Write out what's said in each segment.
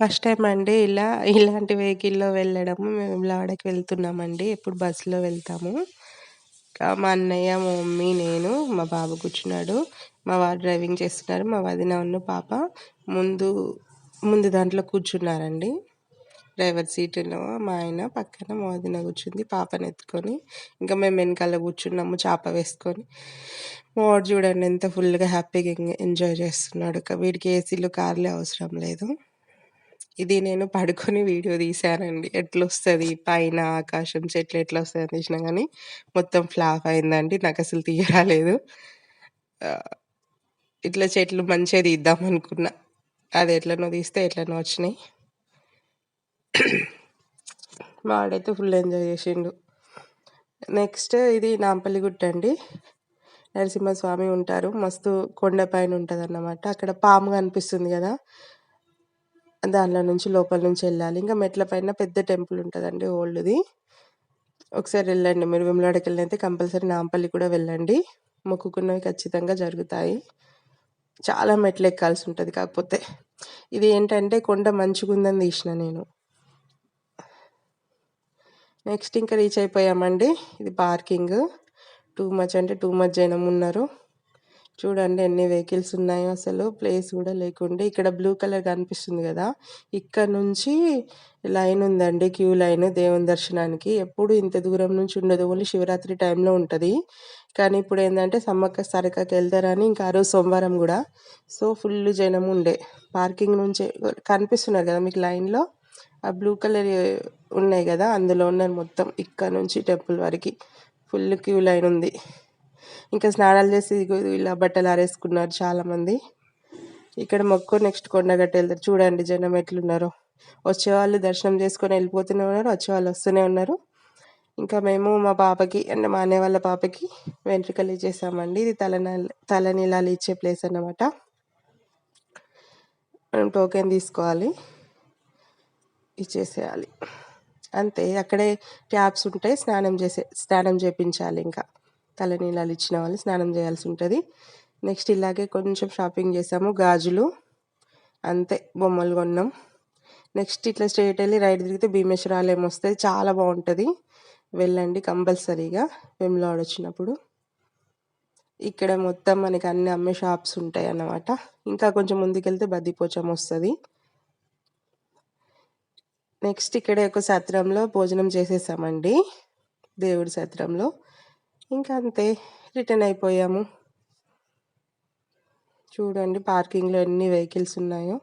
First time అండి ఇలా ఇలాంటి వెహికల్‌లో వెళ్ళడము మేము లాడకి వెళ్తున్నామండి. ఎప్పుడు బస్సులో వెళ్తాము. మా అన్నయ్య, మా మమ్మీ, నేను, మా బాబు కూర్చున్నాడు. మా వారు డ్రైవింగ్ చేస్తున్నారు. మా వదిన ఉన్న పాప ముందు ముందు దాంట్లో కూర్చున్నారండి. డ్రైవర్ సీట్‌లో మా ఆయన పక్కన మా వదిన కూర్చుంది పాపను ఎత్తుకొని. ఇంకా మేము వెనకాల కూర్చున్నాము చాప వేసుకొని. మా వాడు చూడండి ఎంత ఫుల్‌గా హ్యాపీగా ఎంజాయ్ చేస్తున్నాడు. వీడికి ఏసీలు, కార్లే అవసరం లేదు. ఇది నేను పడుకొని వీడియో తీశానండి. ఎట్లొస్తది పైన ఆకాశం, చెట్లు ఎట్లా అని తీసినా కానీ మొత్తం ఫ్లాప్ అయిందండి. నాకు అసలు తీయరాలేదు. ఇట్లా చెట్లు మంచిగా తీద్దాం అనుకున్నా. అది ఎట్లనో తీస్తే ఎట్లనో వచ్చినాయి. వాడైతే ఫుల్ ఎంజాయ్ చేసిండు. నెక్స్ట్ ఇది నాంపల్లి గుట్ట అండి. నరసింహస్వామి ఉంటారు. మస్తు కొండ పైన ఉంటదన్నమాట. అక్కడ పాము కనిపిస్తుంది కదా! దానిలో నుంచి లోపల నుంచి వెళ్ళాలి. ఇంకా మెట్ల పైన పెద్ద టెంపుల్ ఉంటుందండి ఓల్డ్‌ది. ఒకసారి వెళ్ళండి మీరు వేములవాడకెళ్ళినైతే కంపల్సరీ నాంపల్లి కూడా వెళ్ళండి. మొక్కుకున్నవి ఖచ్చితంగా జరుగుతాయి. చాలా మెట్లు ఎక్కాల్సి ఉంటుంది కాకపోతే. ఇది ఏంటంటే కొండ మంచిగుందని తీసిన నేను. నెక్స్ట్ ఇంకా రీచ్ అయిపోయామండి. ఇది పార్కింగ్. టూ మచ్ అంటే టూ మచ్ జనం ఉన్నారు. చూడండి ఎన్ని వెహికల్స్ ఉన్నాయో అసలు ప్లేస్ కూడా లేకుండే. ఇక్కడ బ్లూ కలర్ కనిపిస్తుంది కదా! ఇక్కడ నుంచి లైన్ ఉందండి. క్యూ లైన్ దేవుని దర్శనానికి. ఎప్పుడు ఇంత దూరం నుంచి ఉండదు. ఓన్లీ శివరాత్రి టైంలో ఉంటుంది కానీ ఇప్పుడు ఏంటంటే సమ్మక్క సారక్కకి వెళ్తారని ఇంకా ఆ రోజు సోమవారం కూడా. సో, ఫుల్ జనం ఉండే. పార్కింగ్ నుంచే కనిపిస్తున్నారు కదా మీకు లైన్‌లో. ఆ బ్లూ కలర్ ఉన్నాయి కదా! అందులో ఉన్నారు మొత్తం. ఇక్కడ నుంచి టెంపుల్ వరకు ఫుల్ క్యూ లైన్ ఉంది. ఇంకా స్నానాలు చేసి ఇలా బట్టలు ఆరేసుకున్నారు చాలామంది. ఇక్కడ మొక్కు నెక్స్ట్ కొండగట్టు వెళ్తారు. చూడండి జనం ఎట్లున్నారో. వచ్చేవాళ్ళు దర్శనం చేసుకొని వెళ్ళిపోతూనే ఉన్నారు. వచ్చేవాళ్ళు వస్తూనే ఉన్నారు. ఇంకా మేము మా పాపకి అంటే మా అన్నయ్య వాళ్ళ పాపకి వెంట్రుకలు ఇచ్చేసామండి. ఇది తలనీల తలనీలాలు ఇచ్చే ప్లేస్ అన్నమాట. మనం టోకెన్ తీసుకోవాలి. ఇచ్చేసేయాలి. అంతే అక్కడే ట్యాప్స్ ఉంటాయి. స్నానం చేసే స్నానం చేపించాలి ఇంకా. తలనీలాలు ఇచ్చిన వాళ్ళు స్నానం చేయాల్సి ఉంటుంది. నెక్స్ట్ ఇలాగే కొంచెం షాపింగ్ చేసాము. గాజులు అంతే బొమ్మలు కొన్నాం. నెక్స్ట్ ఇట్లా స్ట్రేట్ వెళ్ళి రైట్ తిరిగితే భీమేశ్వర ఆలయం వస్తుంది. చాలా బాగుంటుంది. వెళ్ళండి కంపల్సరీగా వేములవాడ వచ్చినప్పుడు. ఇక్కడ మొత్తం మనకి అన్ని అమ్మే షాప్స్ ఉంటాయి అన్నమాట. ఇంకా కొంచెం ముందుకెళ్తే బద్దిపోచం వస్తుంది నెక్స్ట్ ఇక్కడే ఒక సత్రంలో భోజనం చేసేసామండి. దేవుడి సత్రంలో. ఇంకా అంతే రిటర్న్ అయిపోయాము. చూడండి పార్కింగ్‌లో ఎన్ని వెహికల్స్ ఉన్నాయో.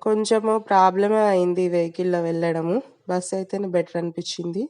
కొంచెము ప్రాబ్లమే అయింది వెహికల్‌లో వెళ్ళడము. బస్ అయితేనే బెటర్ అనిపించింది.